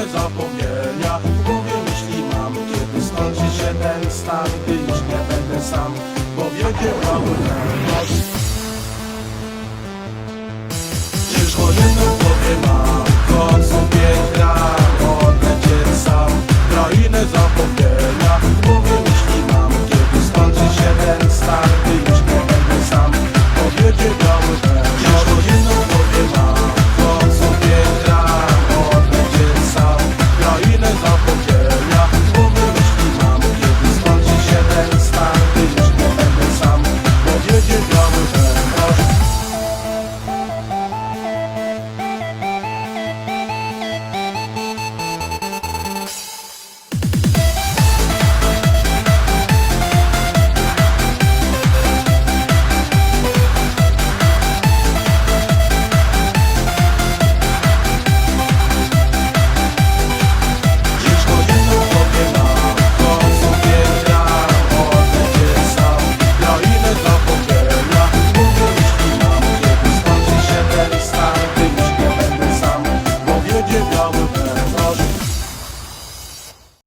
zapomnienia. W głowie myśli mam, kiedy skończy się ten stan Gdy już nie będę sam, bo wiedział mały pewność Oh,